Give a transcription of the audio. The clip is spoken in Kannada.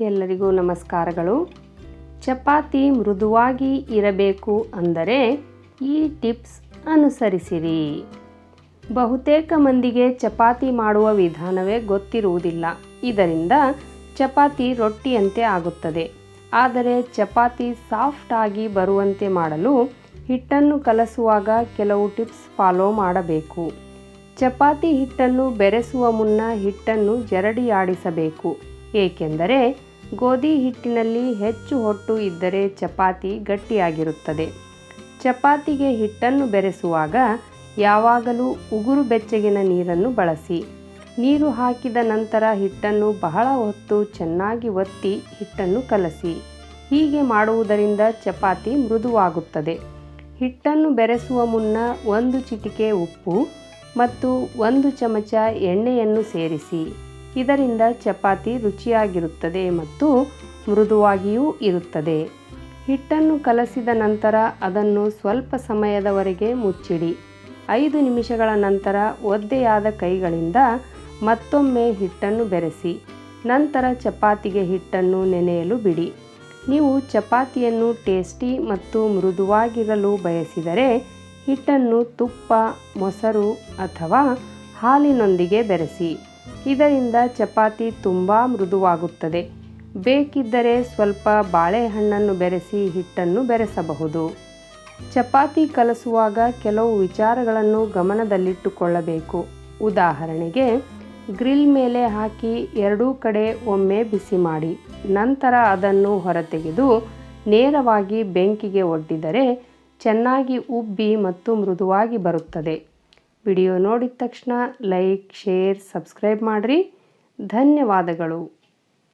ಎಲ್ಲರಿಗೂ ನಮಸ್ಕಾರಗಳು. ಚಪಾತಿ ಮೃದುವಾಗಿ ಇರಬೇಕು ಅಂದರೆ ಈ ಟಿಪ್ಸ್ ಅನುಸರಿಸಿರಿ. ಬಹುತೇಕ ಮಂದಿಗೆ ಚಪಾತಿ ಮಾಡುವ ವಿಧಾನವೇ ಗೊತ್ತಿರುವುದಿಲ್ಲ. ಇದರಿಂದ ಚಪಾತಿ ರೊಟ್ಟಿಯಂತೆ ಆಗುತ್ತದೆ. ಆದರೆ ಚಪಾತಿ ಸಾಫ್ಟ್ ಆಗಿ ಬರುವಂತೆ ಮಾಡಲು ಹಿಟ್ಟನ್ನು ಕಲಸುವಾಗ ಕೆಲವು ಟಿಪ್ಸ್ ಫಾಲೋ ಮಾಡಬೇಕು. ಚಪಾತಿ ಹಿಟ್ಟನ್ನು ಬೆರೆಸುವ ಮುನ್ನ ಹಿಟ್ಟನ್ನು ಜರಡಿಯಾಡಿಸಬೇಕು. ಏಕೆಂದರೆ ಗೋಧಿ ಹಿಟ್ಟಿನಲ್ಲಿ ಹೆಚ್ಚು ಹೊಟ್ಟು ಇದ್ದರೆ ಚಪಾತಿ ಗಟ್ಟಿಯಾಗಿರುತ್ತದೆ. ಚಪಾತಿಗೆ ಹಿಟ್ಟನ್ನು ಬೆರೆಸುವಾಗ ಯಾವಾಗಲೂ ಉಗುರು ಬೆಚ್ಚಗಿನ ನೀರನ್ನು ಬಳಸಿ. ನೀರು ಹಾಕಿದ ನಂತರ ಹಿಟ್ಟನ್ನು ಬಹಳ ಹೊತ್ತು ಚೆನ್ನಾಗಿ ಒತ್ತಿ ಹಿಟ್ಟನ್ನು ಕಲಸಿ. ಹೀಗೆ ಮಾಡುವುದರಿಂದ ಚಪಾತಿ ಮೃದುವಾಗುತ್ತದೆ. ಹಿಟ್ಟನ್ನು ಬೆರೆಸುವ ಮುನ್ನ ಒಂದು ಚಿಟಿಕೆ ಉಪ್ಪು ಮತ್ತು ಒಂದು ಚಮಚ ಎಣ್ಣೆಯನ್ನು ಸೇರಿಸಿ. ಇದರಿಂದ ಚಪಾತಿ ರುಚಿಯಾಗಿರುತ್ತದೆ ಮತ್ತು ಮೃದುವಾಗಿಯೂ ಇರುತ್ತದೆ. ಹಿಟ್ಟನ್ನು ಕಲಸಿದ ನಂತರ ಅದನ್ನು ಸ್ವಲ್ಪ ಸಮಯದವರೆಗೆ ಮುಚ್ಚಿಡಿ. ಐದು ನಿಮಿಷಗಳ ನಂತರ ಒದ್ದೆಯಾದ ಕೈಗಳಿಂದ ಮತ್ತೊಮ್ಮೆ ಹಿಟ್ಟನ್ನು ಬೆರೆಸಿ. ನಂತರ ಚಪಾತಿಗೆ ಹಿಟ್ಟನ್ನು ನೆನೆಯಲು ಬಿಡಿ. ನೀವು ಚಪಾತಿಯನ್ನು ಟೇಸ್ಟಿ ಮತ್ತು ಮೃದುವಾಗಿರಲು ಬಯಸಿದರೆ ಹಿಟ್ಟನ್ನು ತುಪ್ಪ, ಮೊಸರು ಅಥವಾ ಹಾಲಿನೊಂದಿಗೆ ಬೆರೆಸಿ. ಇದರಿಂದ ಚಪಾತಿ ತುಂಬ ಮೃದುವಾಗುತ್ತದೆ. ಬೇಕಿದ್ದರೆ ಸ್ವಲ್ಪ ಬಾಳೆಹಣ್ಣನ್ನು ಬೆರೆಸಿ ಹಿಟ್ಟನ್ನು ಬೆರೆಸಬಹುದು. ಚಪಾತಿ ಕಲಸುವಾಗ ಕೆಲವು ವಿಚಾರಗಳನ್ನು ಗಮನದಲ್ಲಿಟ್ಟುಕೊಳ್ಳಬೇಕು. ಉದಾಹರಣೆಗೆ, ಗ್ರಿಲ್ ಮೇಲೆ ಹಾಕಿ ಎರಡೂ ಕಡೆ ಒಮ್ಮೆ ಬಿಸಿ ಮಾಡಿ, ನಂತರ ಅದನ್ನು ಹೊರತೆಗೆದು ನೇರವಾಗಿ ಬೆಂಕಿಗೆ ಒಡ್ಡಿದರೆ ಚೆನ್ನಾಗಿ ಉಬ್ಬಿ ಮತ್ತು ಮೃದುವಾಗಿ ಬರುತ್ತದೆ. ವಿಡಿಯೋ ನೋಡಿದ ತಕ್ಷಣ ಲೈಕ್ ಶೇರ್ ಸಬ್ಸ್ಕ್ರೈಬ್ ಮಾಡಿರಿ. ಧನ್ಯವಾದಗಳು.